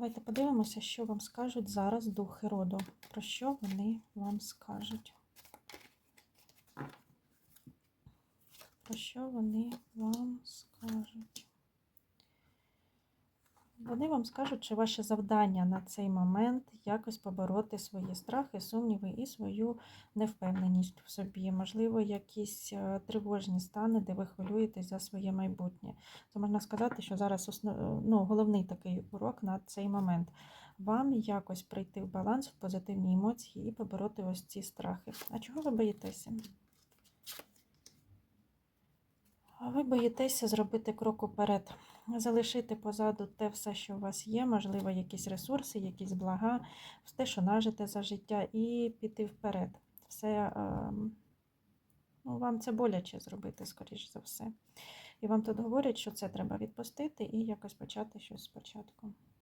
Давайте подивимося, що вам скажуть зараз духи роду. Про що вони вам скажуть? Про що вони вам скажуть? Вони вам скажуть, що ваше завдання на цей момент якось побороти свої страхи, сумніви і свою невпевненість в собі. Можливо, якісь е, тривожні стани, де ви хвилюєтесь за своє майбутнє. Це можна сказати, що зараз основ... ну, головний такий урок на цей момент. Вам якось прийти в баланс, в позитивні емоції і побороти ось ці страхи. А чого ви боїтеся? Ви боїтеся зробити крок уперед, залишити позаду те все, що у вас є, можливо, якісь ресурси, якісь блага, те, що нажите за життя, і піти вперед. Все, ем, ну, вам це боляче зробити, скоріш за все. І вам тут говорять, що це треба відпустити і якось почати щось спочатку.